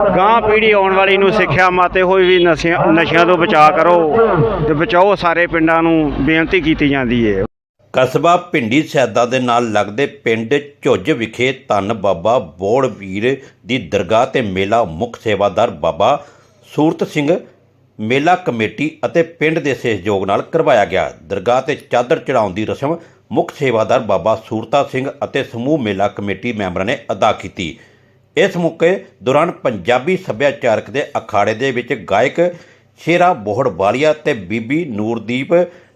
ਗਾਂ ਪੀੜ੍ਹੀ ਆਉਣ ਵਾਲੀ ਨੂੰ ਸਿੱਖਿਆ ਮਾਤੇ ਹੋਈ ਵੀ ਨਸ਼ਿਆਂ ਨਸ਼ਿਆਂ ਤੋਂ ਬਚਾਅ ਕਰੋ ਤੇ ਬਚਾਓ, ਸਾਰੇ ਪਿੰਡਾਂ ਨੂੰ ਬੇਨਤੀ ਕੀਤੀ ਜਾਂਦੀ ਹੈ ਕਸਬਾ ਪਿੰਡੀ ਸੈਦਾ ਦੇ ਨਾਲ ਲੱਗਦੇ ਪਿੰਡ ਝੁੱਜ ਵਿਖੇ ਧੰਨ ਬਾਬਾ ਬੋੜਵੀਰ ਦੀ ਦਰਗਾਹ ਤੇ ਮੇਲਾ ਮੁੱਖ ਸੇਵਾਦਾਰ ਬਾਬਾ ਸੂਰਤ ਸਿੰਘ, ਮੇਲਾ ਕਮੇਟੀ ਅਤੇ ਪਿੰਡ ਦੇ ਸਹਿਯੋਗ ਨਾਲ ਕਰਵਾਇਆ ਗਿਆ। ਦਰਗਾਹ ਤੇ ਚਾਦਰ ਚੜਾਉਣ ਦੀ ਰਸਮ ਮੁੱਖ ਸੇਵਾਦਾਰ ਬਾਬਾ ਸੂਰਤਾ ਸਿੰਘ ਅਤੇ ਸਮੂਹ ਮੇਲਾ ਕਮੇਟੀ ਮੈਂਬਰਾਂ ਨੇ ਅਦਾ ਕੀਤੀ। ਇਸ ਮੌਕੇ ਦੌਰਾਨ ਪੰਜਾਬੀ ਸੱਭਿਆਚਾਰਕ ਦੇ ਅਖਾੜੇ ਦੇ ਵਿੱਚ ਗਾਇਕ ਸ਼ੇਰਾ ਬੋਹੜ ਵਾਲੀਆ ਤੇ ਬੀਬੀ ਨੂਰਦੀਪ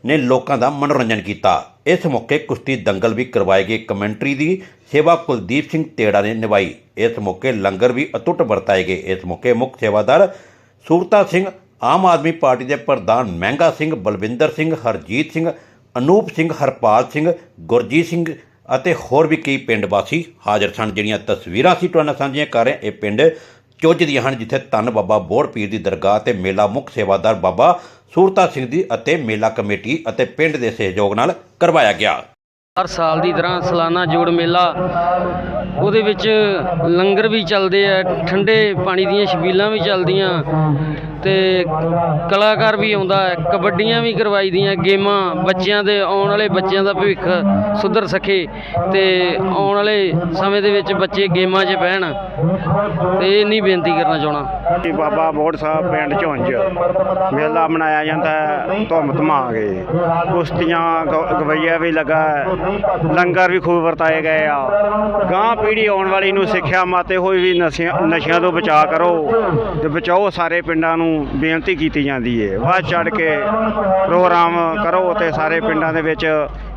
ਨੇ ਲੋਕਾਂ ਦਾ ਮਨੋਰੰਜਨ ਕੀਤਾ। ਇਸ ਮੌਕੇ ਕੁਸ਼ਤੀ ਦੰਗਲ ਵੀ ਕਰਵਾਏ ਗਏ। ਕਮੈਂਟਰੀ ਦੀ ਸੇਵਾ ਕੁਲਦੀਪ ਸਿੰਘ ਤੇੜਾ ਨੇ ਨਿਭਾਈ। ਇਸ ਮੌਕੇ ਲੰਗਰ ਵੀ ਅਟੁੱਟ ਵਰਤਾਏ ਗਏ। ਇਸ ਮੌਕੇ ਮੁੱਖ ਸੇਵਾਦਾਰ ਸੂਰਤਾ ਸਿੰਘ, ਆਮ ਆਦਮੀ ਪਾਰਟੀ ਦੇ ਪ੍ਰਧਾਨ ਮਹਿੰਗਾ ਸਿੰਘ, ਬਲਵਿੰਦਰ ਸਿੰਘ, ਹਰਜੀਤ ਸਿੰਘ, ਅਨੂਪ ਸਿੰਘ, ਹਰਪਾਲ ਸਿੰਘ, ਗੁਰਜੀਤ ਸਿੰਘ ਅਤੇ ਹੋਰ ਵੀ ਕਈ ਪਿੰਡ ਵਾਸੀ ਹਾਜ਼ਰ ਸਨ, ਜਿਹੜੀਆਂ ਤਸਵੀਰਾਂ ਸੀ ਤੁਹਾਨੂੰ ਸਾਂਝੀਆਂ ਕਰ ਰਹੇ ਇਹ ਪਿੰਡ ਚੁੱਜ ਦੀਆਂ ਹਨ, ਜਿੱਥੇ ਧੰਨ ਬਾਬਾ ਬੋੜ ਪੀਰ ਦੀ ਦਰਗਾਹ ਤੇ ਮੇਲਾ ਮੁੱਖ ਸੇਵਾਦਾਰ ਬਾਬਾ ਸੂਰਤਾ ਸਿੰਘ ਦੀ ਅਤੇ ਮੇਲਾ ਕਮੇਟੀ ਅਤੇ ਪਿੰਡ ਦੇ ਸਹਿਯੋਗ ਨਾਲ ਕਰਵਾਇਆ ਗਿਆ। ਹਰ ਸਾਲ ਦੀ ਤਰ੍ਹਾਂ ਸਾਲਾਨਾ ਜੋੜ ਮੇਲਾ ਉਹਦੇ ਵਿੱਚ ਲੰਗਰ ਵੀ ਚੱਲਦੇ ਆ ਠੰਡੇ ਪਾਣੀ ਦੀਆਂ ਛਬੀਲਾਂ ਵੀ ਚੱਲਦੀਆਂ ਤੇ ਕਲਾਕਾਰ ਵੀ ਆਉਂਦਾ ਕਬੱਡੀਆਂ ਵੀ ਕਰਵਾਈ ਦੀਆਂ ਗੇਮਾਂ ਬੱਚਿਆਂ ਦੇ ਆਉਣ ਵਾਲੇ ਬੱਚਿਆਂ ਦਾ ਭਵਿੱਖ ਸੁਧਰ ਸਕੇ ਤੇ ਆਉਣ ਵਾਲੇ ਸਮੇਂ ਦੇ ਵਿੱਚ ਬੱਚੇ ਗੇਮਾਂ 'ਚ ਬਹਿਣ ਤੇ ਇੰਨੀ ਬੇਨਤੀ ਕਰਨਾ ਚਾਹਣਾ ਕਿ ਬਾਬਾ ਬੋੜ ਸਾਹਿਬ ਪਿੰਡ ਝੁੰਝ ਮੇਲਾ ਮਨਾਇਆ ਜਾਂਦਾ ਹੈ ਧੁੰਮ ਧਮਾ ਕੇ ਕੁਸ਼ਤੀਆਂ ਗ- ਗਵਈਆ ਵੀ ਲੱਗਾ ਹੈ, ਲੰਗਰ ਵੀ ਖੂਬ ਵਰਤਾਏ ਗਏ ਆ। ਗਾਂ ਪੀੜ੍ਹੀ ਆਉਣ ਵਾਲੀ ਨੂੰ ਸਿੱਖਿਆ ਮਾਤੇ ਹੋਈ ਵੀ ਨਸ਼ਿਆਂ ਨਸ਼ਿਆਂ ਤੋਂ ਬਚਾਅ ਕਰੋ ਤੇ ਬਚਾਓ ਸਾਰੇ ਪਿੰਡਾਂ ਨੂੰ ਬੇਨਤੀ ਕੀਤੀ ਜਾਂਦੀ ਹੈ ਵੱਧ ਚੜ ਕੇ ਪ੍ਰੋਗਰਾਮ ਕਰੋ ਤੇ ਸਾਰੇ ਪਿੰਡਾਂ ਦੇ ਵਿੱਚ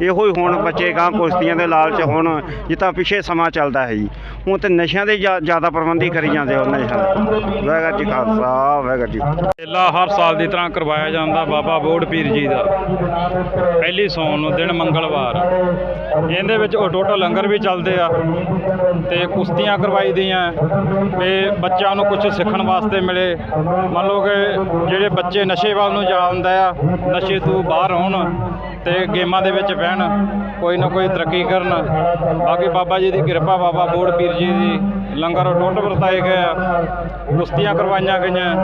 ਇਹੋ ਹੀ ਹੁਣ ਬੱਚੇ ਗਾਂ ਕੁਸ਼ਤੀਆਂ ਦੇ ਲਾਲਚ ਹੁਣ, ਜਿੱਦਾਂ ਪਿੱਛੇ ਸਮਾਂ ਚੱਲਦਾ ਹੈ ਜੀ ਹੁਣ ਤੇ ਨਸ਼ਿਆਂ ਦੇ ਜ਼ਿਆਦਾ ਪ੍ਰਬੰਧੀ ਕਰੀ ਜਾਂਦੇ ਹੋ ਨਸ਼ਿਆਂ ਦੇ ਵਾਹਿਗੁਰੂ ਜੀ ਖਾਲਸਾ, ਵਾਹਿਗੁਰੂ ਜੀ ਮੇਲਾ ਹਰ ਸਾਲ ਦੀ ਤਰ੍ਹਾਂ ਕਰਵਾਇਆ ਜਾਂਦਾ ਬਾਬਾ ਬੋੜ ਪੀਰ ਜੀ ਦਾ। ਪਹਿਲੀ ਸੌਣ ਨੂੰ ਦਿਨ ਮੰਗਲਵਾਰ। ਇਹਦੇ ਵਿੱਚ ਅਟੁੱਟ ਲੰਗਰ ਵੀ ਚੱਲਦੇ ਆ ਤੇ ਕੁਸ਼ਤੀਆਂ ਕਰਵਾਈ ਦੀਆਂ, ਤੇ ਬੱਚਿਆਂ ਨੂੰ ਕੁਝ ਸਿੱਖਣ ਵਾਸਤੇ ਮਿਲੇ। ਮੰਨ ਲਓ ਕਿ ਜਿਹੜੇ ਬੱਚੇ ਨਸ਼ੇ ਵੱਲ ਨੂੰ ਜਾਂਦੇ ਆ, ਨਸ਼ੇ ਤੋਂ ਬਾਹਰ ਹੋਣ ਤੇ ਗੇਮਾਂ ਦੇ ਵਿੱਚ ਬਹਿਣ, ਕੋਈ ਨਾ ਕੋਈ ਤਰੱਕੀ ਕਰਨ। ਬਾਕੀ ਬਾਬਾ ਜੀ ਦੀ ਕਿਰਪਾ, ਬਾਬਾ ਬੋੜ ਪੀਰ ਜੀ ਦੀ ਲੰਗਰ ਅਟੁੱਟ ਵਰਤਾਏ ਗਏ ਆ, ਕੁਸ਼ਤੀਆਂ ਕਰਵਾਈਆਂ ਗਈਆਂ।